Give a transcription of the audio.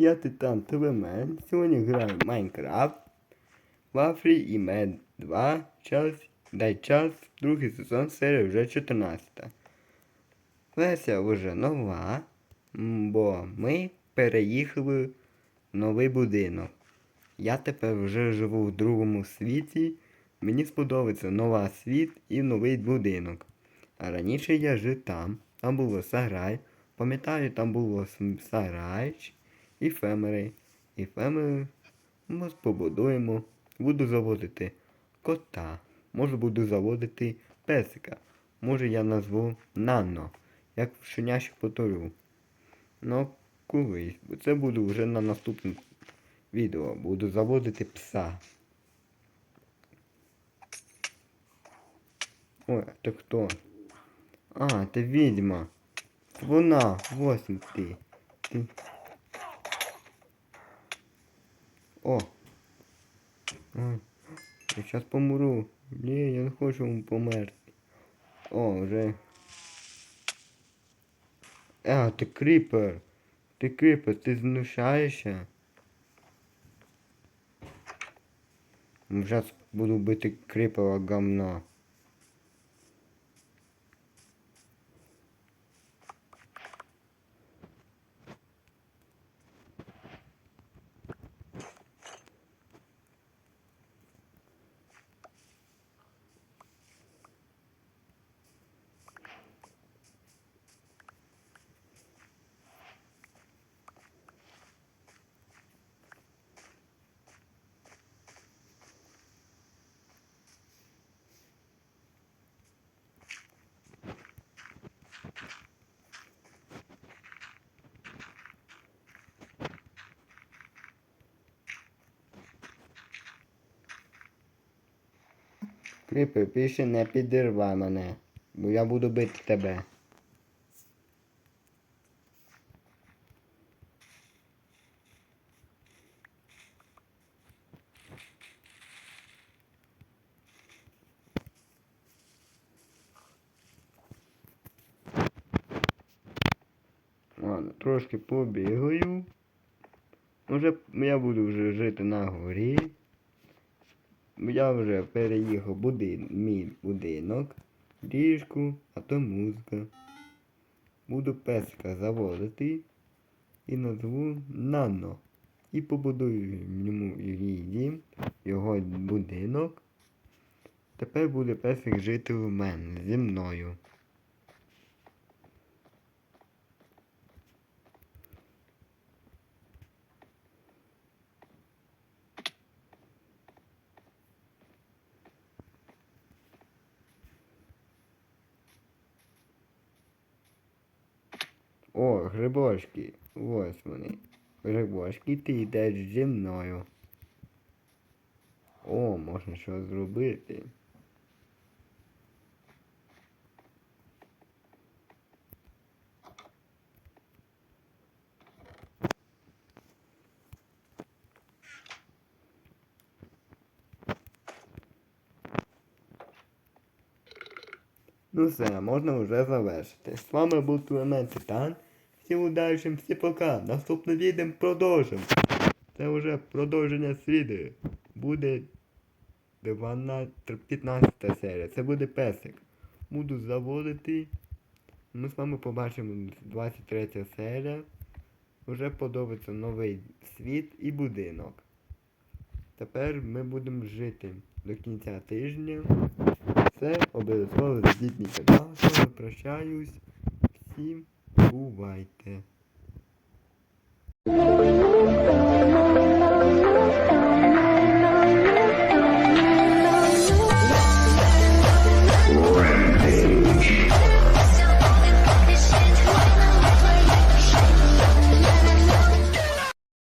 Я Титан ТВМен. Сьогодні граю в Майнкрафт. Вафлі і Мед 2. Час. Дай час. Другий сезон, серія вже 14. Версія вже нова. Бо ми переїхали в новий будинок. Я тепер вже живу в другому світі. Мені сподобається нова світ і новий будинок. А раніше я жив там. Там було сарай. Пам'ятаю, там було сарай і фемери. І фемери ми побудуємо. Буду заводити кота. Може буду заводити песика. Може я назву Нано, як в щенящу поторю. Ну, колись. Це буду вже на наступному відео. Буду заводити пса. Ой, ти хто? А, ти відьма. Вона, восьм ти. Ти. О. Ой. Я сейчас помру. Ні, я не хочу померти. О, вже. А, ти кріпер. Ти кріпер, ти знущаєшся. Зараз буду бити кріпера гамна. Кріпер, більше не підірвай мене, бо я буду бити тебе. Ладно, трошки побігаю. Може я буду вже жити на горі. Я вже переїхав будин, мій будинок, ліжку, а то музика. Буду песика заводити і назву Нано. І побудую йому її його будинок. Тепер буде песик жити в мене зі мною. О, грибочки. Ось вони. Грибочки, ти йдеш зі мною. О, можна щось зробити. Ну все, можна вже завершити. З вами був Туемен Титан. Всім удачі, всі пока. Наступне відео продовжимо. Це вже продовження світу. Буде 12, 15 серія. Це буде песик. Буду заводити. Ми з вами побачимо 23 серія. Вже подобається новий світ і будинок. Тепер ми будемо жити до кінця тижня. Це обов'язково мій канал. Прощаюсь. Всім бувайте.